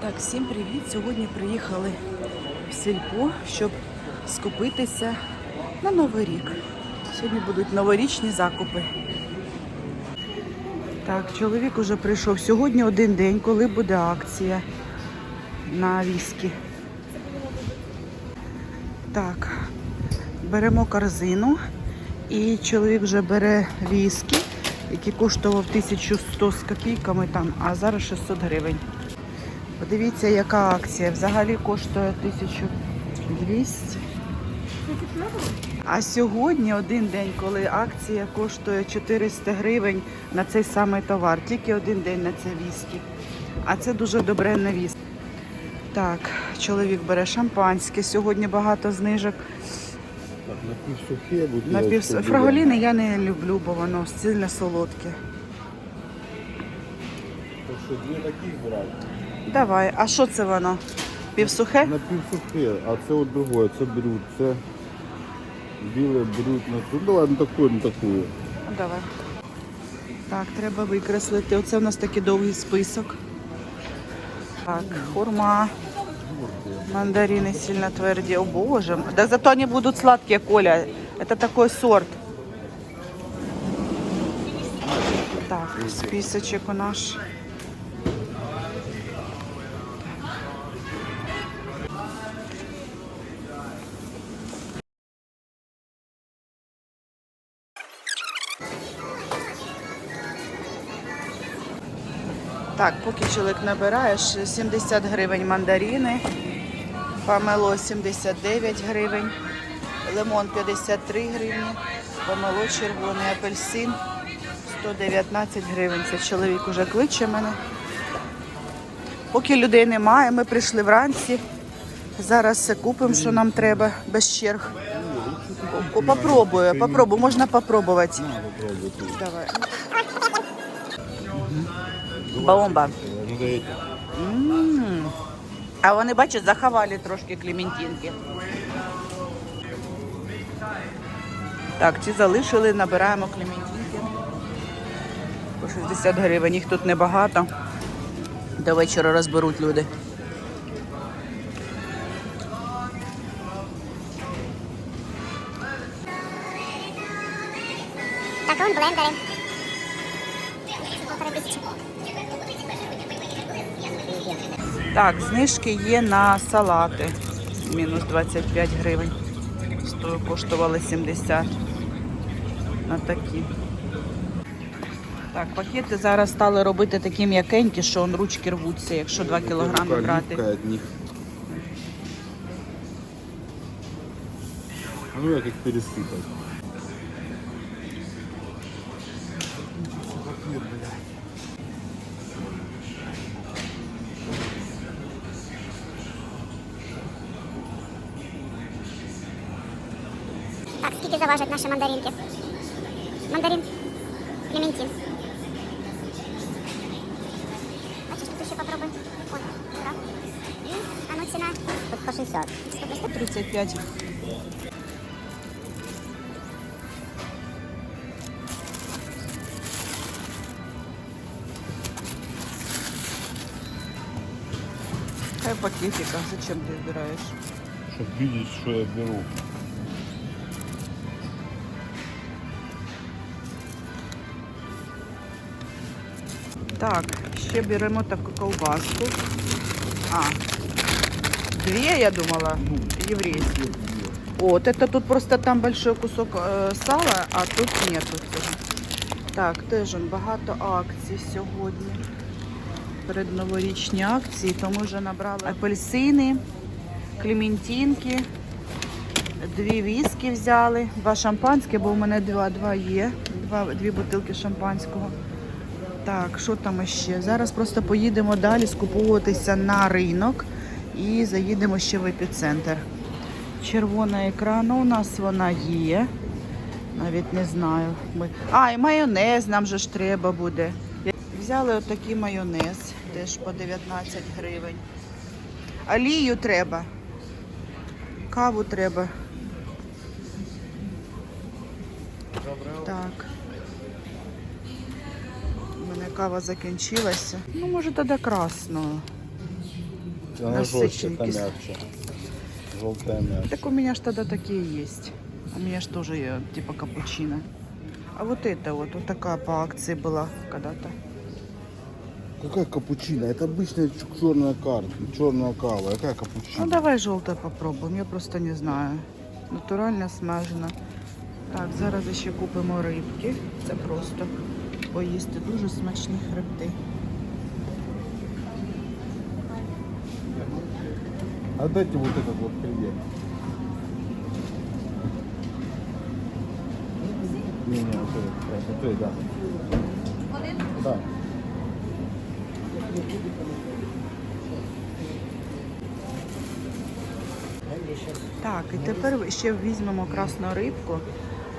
Так, всім привіт! Сьогодні приїхали в сільпо, щоб скупитися на Новий рік. Сьогодні будуть новорічні закупи. Так, чоловік уже прийшов. Сьогодні один день, коли буде акція на віскі. Так, беремо корзину і чоловік вже бере віскі, який коштував 1100 з копійками там, а зараз 600 гривень. Подивіться, яка акція. Взагалі коштує 1200. А сьогодні один день, коли акція коштує 400 гривень на цей самий товар. Тільки один день на це віскі. А це дуже добре на віскі. Так, чоловік бере шампанське. Сьогодні багато знижок. Напівсухе, буде. Фраголіни я не люблю, бо воно сильно солодке. Що дві таких брати. Давай, а що це воно? Півсухе? Напівсухе, а це от другое, це брют, це біле брют. на Ну давай на таку, на таку. Ну, Давай. Так, треба викреслити. Оце у нас такий довгий список. Так, хурма. Мандарины сильно тверді. О боже. Да зато они будут сладкие, Коля. Это такой сорт. Так, списочек у наш. Так, поки чоловік набираєш 70 гривень мандарини, помело 79 гривень, лимон 53 гривні, помело червоний, апельсин 119 гривень. Це чоловік уже кличе мене. Поки людей немає, ми прийшли вранці. Зараз все купимо, що нам треба, без черг. Попробую, попробую, можна попробувати. Тут. Давай. Бомба. Ну. А вони, бачиш, заховали трошки клементинки. Так, ці залишили, набираємо клементинки. По 60 гривень, їх тут небагато. До вечора розберуть люди. Так, он блендери. Так, знижки є на салати. Мінус 25 гривень. Стою коштували 70. На такі. Так, пакети зараз стали робити такі м'якенькі, що он ручки рвуться, якщо 2 кілограми брати. ну як їх пересипати. Скільки заважать наші мандаринки? Мандарин. Клементин. Бачиш, тут ще попробуй. О, так. І, а ну ціна? Тут по 60. 35. Хай в пакетиках, зачем ты выбираешь? Щоб бачити, що я беру. Так, ще беремо таку ковбаску. А, две, я думала, еврейские. Вот, это тут просто там большой кусок е, сала, а тут нету цього. Так, теж багато акцій сьогодні. Передноворічні акції, то ми вже набрали апельсини, клементинки, дві віскі взяли, два шампанське, бо у мене два, два є, два, дві бутилки шампанського. Так, що там ще? Зараз просто поїдемо далі скуповуватися на ринок і заїдемо ще в епіцентр. Червона ікра, ну у нас вона є. Навіть не знаю. Ми... А, і майонез нам же ж треба буде. Взяли отакий майонез, теж по 19 гривень. Олію треба. Каву треба. Кава закінчилася. Ну, може, тоді красну. Она жестче, это Насыщенький. мягче. Желтая мягче. Так у меня ж тогда такие есть. У меня ж тоже э, типа капучино. А вот это вот, вот такая по акции была когда-то. Какая капучино? Это обычная черная карта, черная кава. Какая Ну капучино? давай желтое попробуем, я просто не знаю. Натурально смажена. Так, зараз ще купимо рибки. Це просто поїсти дуже смачні хребти. Отдайте вот этот вот привет. Не, не, вот этот, вот этот, да. Да. Так, і тепер ще візьмемо красну рибку,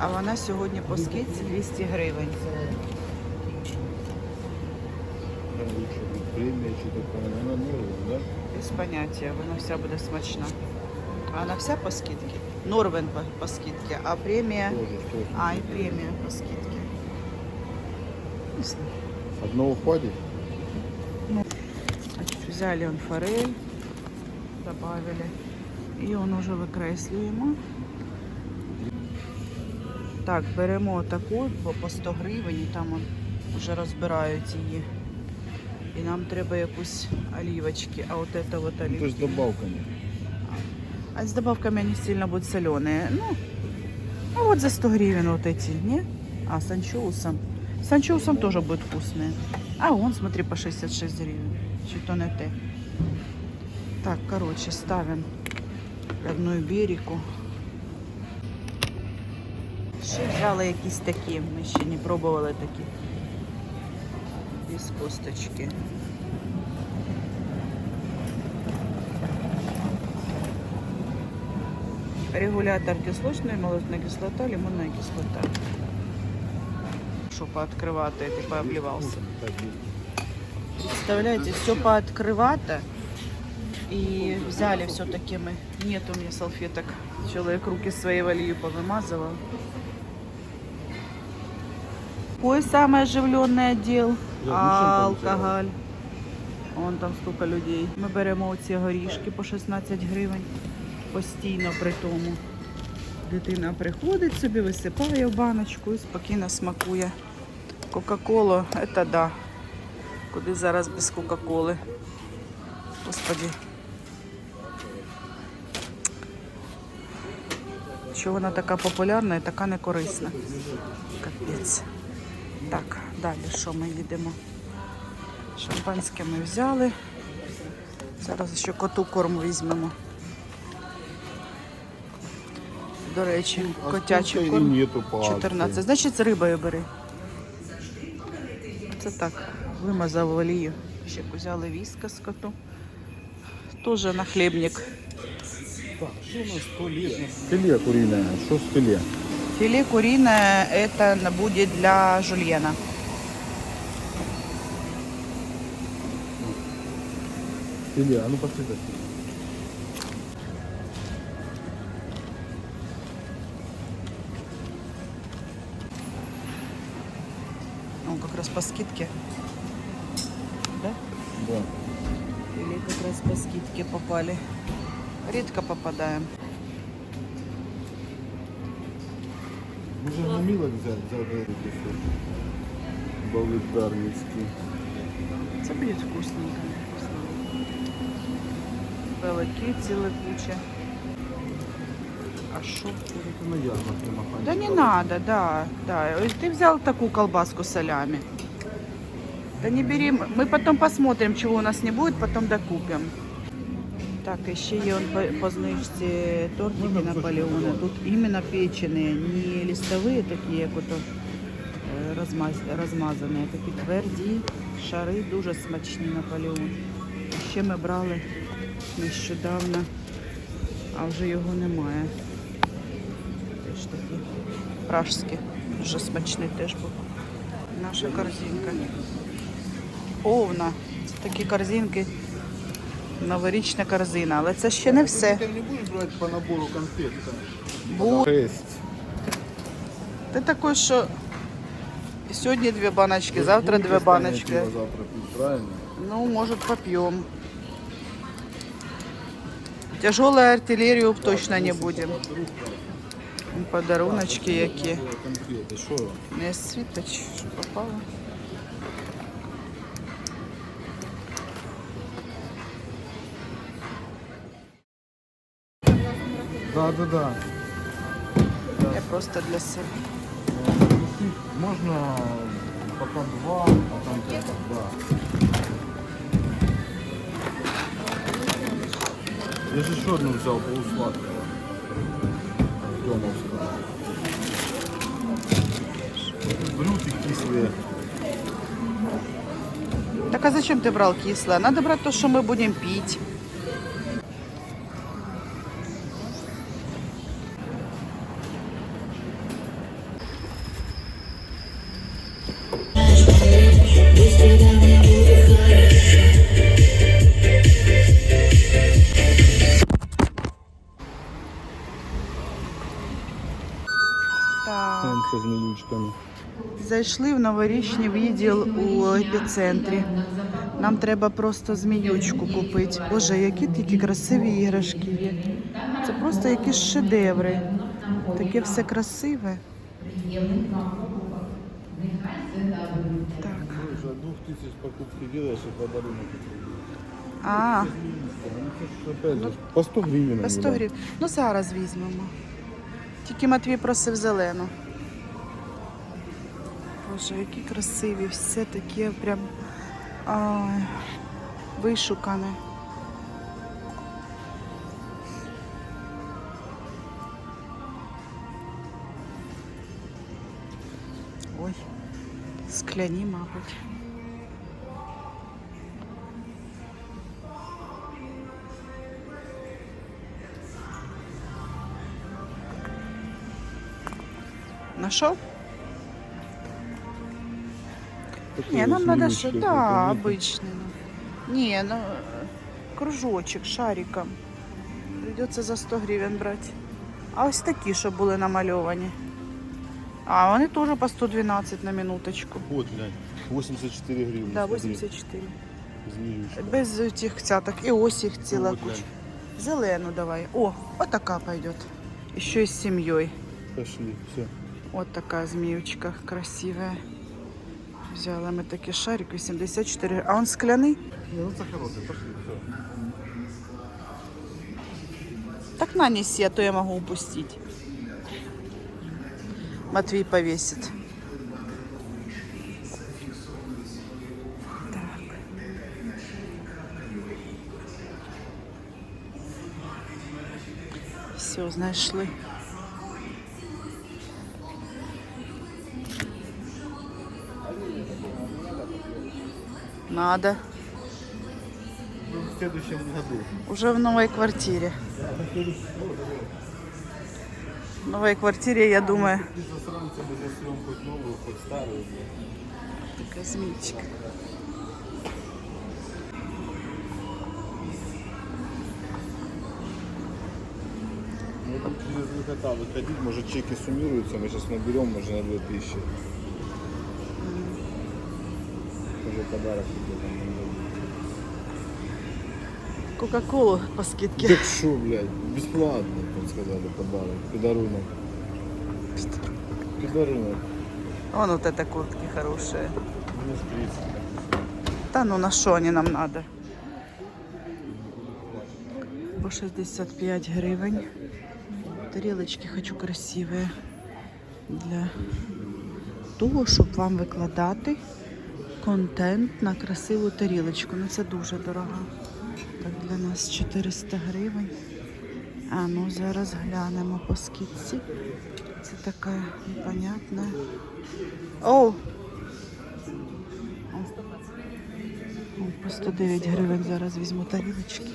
а вона сьогодні по скидці 200 гривень. Лучше будет премия, что такое. Она новая, да? Без поняття, вона вся буде смачна. А вона вся по скидці? Норвен по, по скидці, а премія. Тоже, тоже. А, і премія по скидці. Не знаю. Одного хватит? Значить, взяли он форель, добавили. І он уже викреслюємо. Так, беремо таку по, по 100 гривень і там он вже розбирають її. І нам треба якусь олівочки. А от це от Ну, то олівки. есть добавками. А с добавками они сильно будут соленые. Ну, а вот за 100 гривен вот эти, не? А, с анчоусом. С анчоусом тоже будут вкусные. А вон, смотри, по 66 гривен. Чуть то не те. Так, короче, ставим одну берегу. Ще взяли якісь такі. Ми ще не пробували такі. Без косточки. Регулятор кислочної, молочна кислота, лимонна кислота. Що пооткривати, ти пооблівався. Представляете, все пооткрывато. И взяли все-таки мы. Нет у меня салфеток. Человек руки своей в олею повымазывал. Какой самый оживленный отдел? Алкоголь. Вон там столько людей. Ми беремо оці горішки по 16 гривень. Постійно при тому. Дитина приходить собі, висипає в баночку і спокійно смакує. Кока-колу, це да. Куди зараз без Кока-коли? Господи. Чого вона така популярна і така некорисна? Капець. Так, далі що ми їдемо? Шампанське ми взяли. Зараз ще коту корм візьмемо. До речі, котячий корм. нету по акции. 14. Значить, з рибою бери. Це так, вимазав олію. Ще взяли віска з коту. Тоже на хлібник. Так, что у нас филе? Филе куриное. Что с филе? Филе куриное это будет для жульена. Филе, а ну пошли так. Он как раз по скидке. Да? Да. Или как раз по скидке попали. Редко попадаем. Може на мілок взяти, взяти якийсь Болгарницький. Це буде вкусненько. Великі, ціле куча. А що? Это на ярмарке махать. Да не надо, да, да. Ой, Ты взял такую колбаску с солями. Да не бери, мы потом посмотрим, чего у нас не будет, потом докупим. Так, еще є он по, по знижці тортики Наполеона. Тут именно печеные, не листовые такі, як ото е, розмаз, розмазані, а такі тверді шари, дуже смачні Наполеон. Ще ми брали нещодавно, а вже його немає. Теж такі пражські, дуже смачний теж був. Наша корзинка. Повна. Це такі корзинки. Новорічна корзина, але це ще не все. Ти не будеш брати по набору конфет? Бу... Ти такий, що сьогодні дві баночки, завтра дві баночки. Завтра пить, правильно? Ну, може, поп'ємо. Тяжелую артиллерию точно не будем. Подаруночки які. Не світоч, що попало. Да, да, да. Я просто для себе. Можно пока два, а там как да. Я же еще одну взял полусладкого. Домовского. Брюки кислые. Так а зачем ты брал кислое? Надо брать то, что мы будем пить. Там со. Зайшли в новорічний відділ у епіцентрі. Нам треба просто зміючку купити. Боже, які такі красиві іграшки є. Це просто якісь шедеври. Таке все красиве. Так. Двух тысяч покупки делаешь и подарунок. А, Ну, по 100 гривен. по 100 гривень. Ну зараз візьмемо. Тільки Матвій просив зелену. Боже, які красиві, все таке прям ай, вишукане. Ой, скляні, мабуть. Нашов? Не, нам надо что, да, обычный. ну. Не, ну, э, кружочек шариком. Придется за 100 гривен брать. А ось такі, що були намальовані. А вони теж по 112 на минуточку. Вот, глянь, 84 гривны. Да, смотри, 84. Змеючка. Без цих цяток. І ось їх ціла Вот, куча. глянь, Зелену давай. О, вот такая пойдет. Еще и с семьей. Пошли, все. Вот такая змеючка красивая. Взяла ми такий шарик 84. А он скляний? Ну это хороший, пошли, все. Так на неси, а то я могу упустить. Матвей повесит. Так. Все, знайшли. Надо. Ну, в следующем году. Уже в новой квартире. В новой квартире, я думаю, такая змеечка. Мы там через выхода выходить, может чеки суммируются, мы сейчас наберем, может на 2000. Подарок тебе там. Кока-колу по скидке. Так что, блядь, бесплатно, там сказали, подарок. Подарунок. Подарунок. Вон вот это куртки хорошие. Минус 30. Та ну на що вони нам надо? По 65 гривень. Тарілочки хочу красиві. Для того, щоб вам викладати контент на красиву тарілочку. Ну це дуже дорого. Так, для нас 400 гривень. А ну зараз глянемо по скидці. Це така непонятна. О, По 109 гривень зараз візьму тарілочки.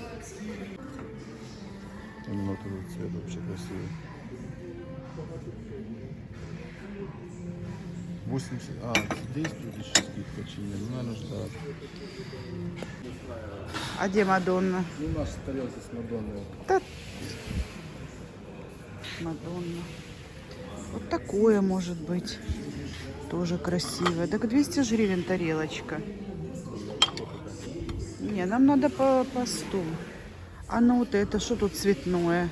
Аниматор цвет вообще красивый. 80. А, действует еще скидка чи нет? Ну, наверное, да. А де Мадонна? Ну, наши тарелки с Мадонной. Та... Мадонна. Вот такое может быть. Тоже красивое. Так 200 же гривен тарелочка. Не, нам надо по, по 100. А ну вот это, что тут цветное?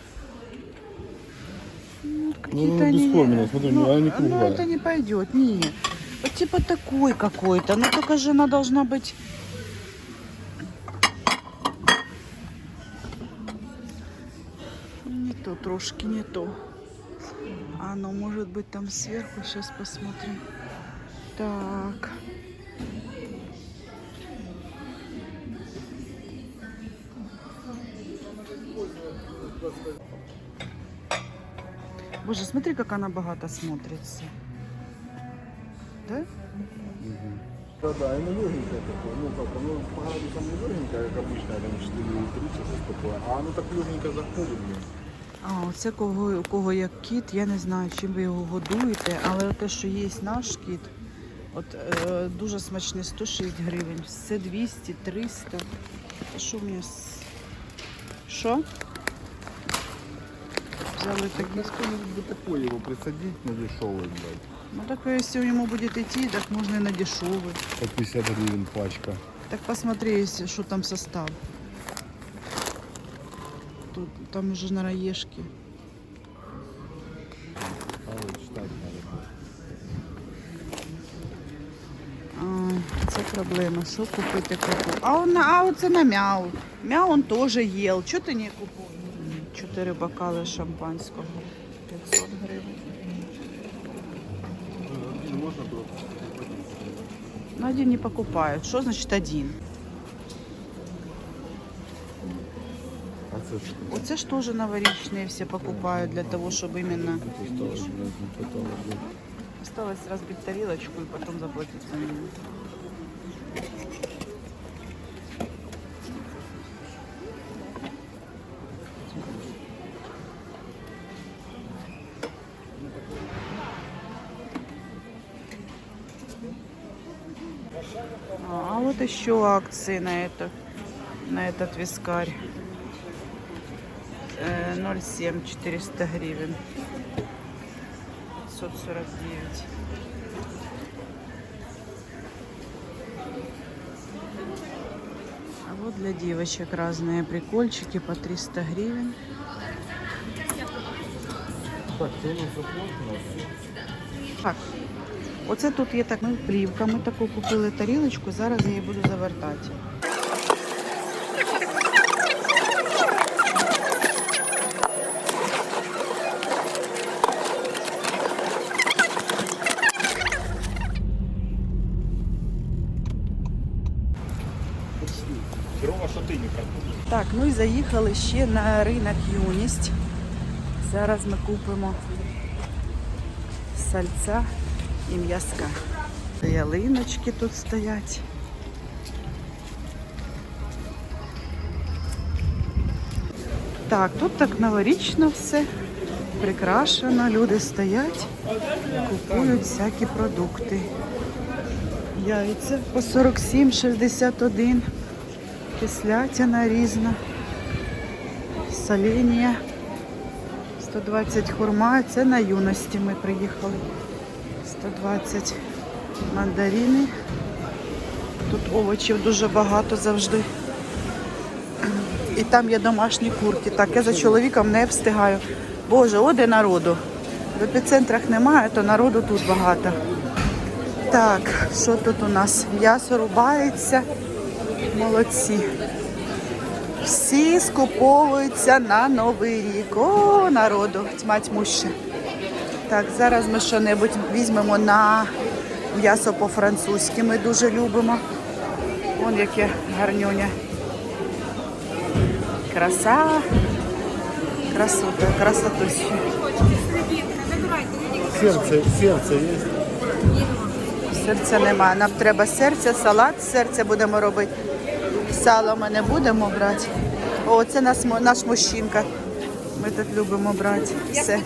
Ну, какие-то ну, они- бесформенные, смотри, ну, она не ну, круглая. это не пойдет, не. Вот типа такой какой-то, но только же она должна быть... Не то, трошки не то. А ну, может быть, там сверху, сейчас посмотрим. Так. Боже, смотри, как она богато смотрится. Да? Да, да, именно легенькая такое. Ну как, оно по градусам не легенькое, как обычно, там 4,30 что такое. А оно так легенько заходит, блин. А, оце кого, у кого як кіт, я не знаю, чим ви його годуєте, але те, що є наш кіт, от е, дуже смачний 106 гривень, все 200, 300. А що в мене? Що? Взяли такі. Сколько-нибудь бы такой его присадить на дешевый, блядь. Ну так якщо йому буде йти, так можна і на дешевий. По 50 гривен пачка. Так посмотри, если- что там состав. Тут, там уже на раешке. А вот читать надо. А, це проблема. Що купити коту? А, он, а оце на мяу. Мяу он теж їв. Чого ти не купив? Чотири бокали шампанського. 500 гривень. Можно было Ну, один не покупають. Що значить один? Оце ж теж новорічні всі покупають для того, щоб іменно осталось розбити тарілочку і потім заплатити за неї. Еще акции на это, на этот вискарь. Э, 0,7 400 гривен. 549. А вот для девочек разные прикольчики по 300 гривен. Так, оце тут є так, ну, плівка. Ми таку купили тарілочку, зараз я її буду завертати. Так, ну і заїхали ще на ринок юність. Зараз ми купимо сальця і м'язка. Ялиночки тут стоять. Так, тут так новорічно все прикрашено, люди стоять, купують всякі продукти. Яйця по 47,61. Кислятина різна. Соління. 120 хурма. Це на юності ми приїхали. 120 мандарини. Тут овочів дуже багато завжди. І там є домашні курки. Так, я за чоловіком не встигаю. Боже, оде народу. В епіцентрах немає, то народу тут багато. Так, що тут у нас? М'ясо рубається. Молодці. Всі скуповуються на Новий рік. О, народу, тьма тьмуща. Так, зараз ми що-небудь візьмемо на м'ясо по-французьки. Ми дуже любимо. Вон яке гарнюня. Краса. Красота, красотуща. Серце, серце є? Серця немає. Нам треба серце, салат з серця будемо робити. Сало ми не будемо брати. О, це наш, наш мужчинка. Ми тут любимо брати. Все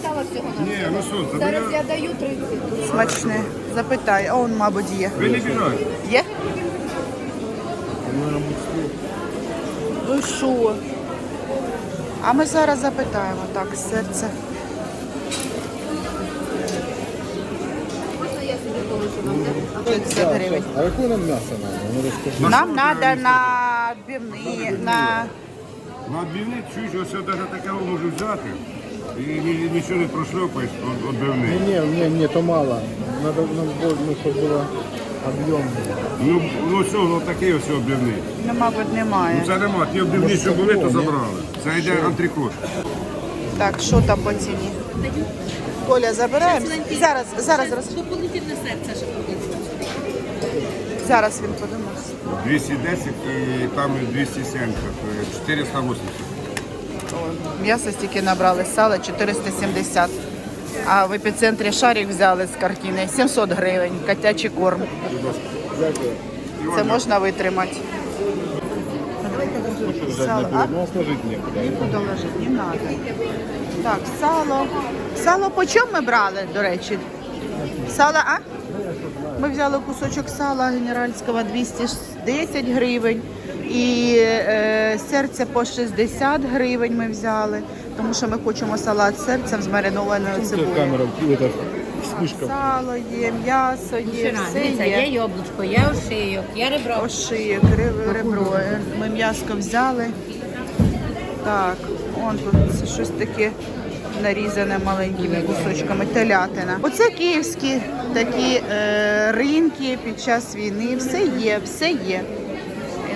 Ні, ну що, Зараз я даю 30. смачне. Запитай, а он, мабуть, є. Ви не біжать. Є? Ну що? А ми зараз запитаємо. Так, серце. Можна я собі полежу вам, так? 50 гривень. А яке нам м'ясо надо? Ну розкажи. Нам треба на відбивні, на На відбивник чуєш, ось навіть таке можу взяти. І ні- нічого не прошльопаєш від відбивник. Не, не, не, то мало. Надо, ну, бо- ну, чтобы было объем. Ну, ну все, ну такий ось відбивник. Ну, мабуть, немає. Ну це нема, ті відбивні, що були, то забрали. Це йде антрикот. Так, що там по ціні? Коля, забираємо? Зараз, зараз, зараз. Дополнительне серце ще буде. Зараз він подумав. 210 і там 270, е, 480. М'ясо стільки набрали, сало 470. А в епіцентрі шарик взяли з картини 700 гривень, котячий корм. Це можна витримати. Сало, а? Нікуди ложити, не треба. Так, сало. Сало по чому ми брали, до речі? Сало, а? Ми взяли кусочок сала генеральського 210 гривень. І е, серце по 60 гривень ми взяли, тому що ми хочемо салат з серцем з маринованою цибулею. Сало є, м'ясо є, все є. є яблучко, є ошийок, є ребро. Ошиєк, ребро. Ми м'яско взяли. Так, он тут щось таке нарізане маленькими кусочками, телятина. Оце київські такі е, ринки під час війни. Все є, все є.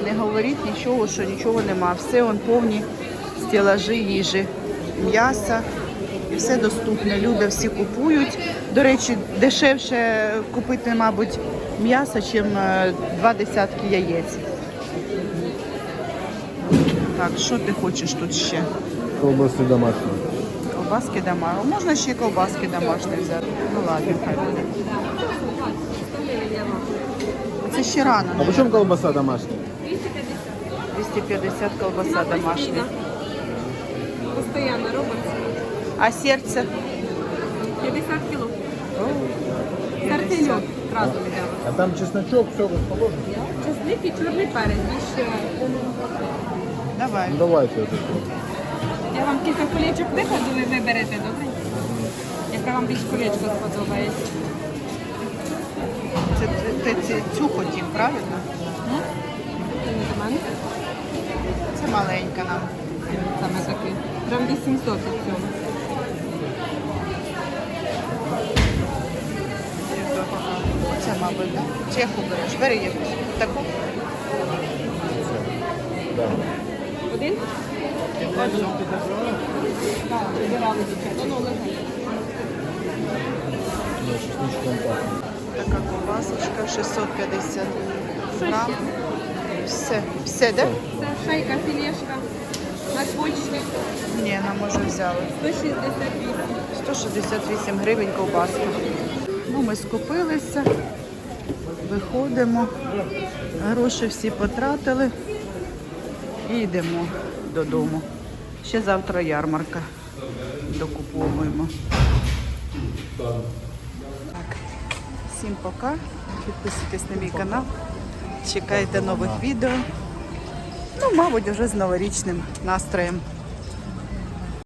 І не говоріть нічого, що нічого нема. Все он повні стелажі їжі, м'яса. І все доступне. Люди всі купують. До речі, дешевше купити, мабуть, м'ясо, ніж два десятки яєць. Так, що ти хочеш тут ще? Колбасы домашние. Колбаски домашні. Можна ще колбаски домашні взяти. Ну ладно, хай буде. Це ще рано. А почем колбаса домашняя? 250 колбаса домашня. Постоянно робимо. А серце? 50 кіло. Разом. А там чесночок, все расположено? Чесник і чорний перець. Давай. Давайте. Я вам кілька кулечок викладу, ви виберете, добре? Яка вам більш кулечко сподобається? Це ти, ти цю хотів, правильно? Це не до мене. Це маленька нам. Саме такий. Грам 800 у цьому. Це, мабуть, так? Чи яку береш? Бери якусь. Таку? Один? Така ковбасочка 650 грам. Все. Все, да? Це шейка, філешка. Надпочки. Ні, нам може взяли. 168. 168 гривень ковбаска. Ну, ми скупилися, виходимо, гроші всі потратили і йдемо додому. Ще завтра ярмарка докуповуємо. Так, всім пока. Підписуйтесь на мій канал. Чекайте нових відео. Ну, мабуть, вже з новорічним настроєм.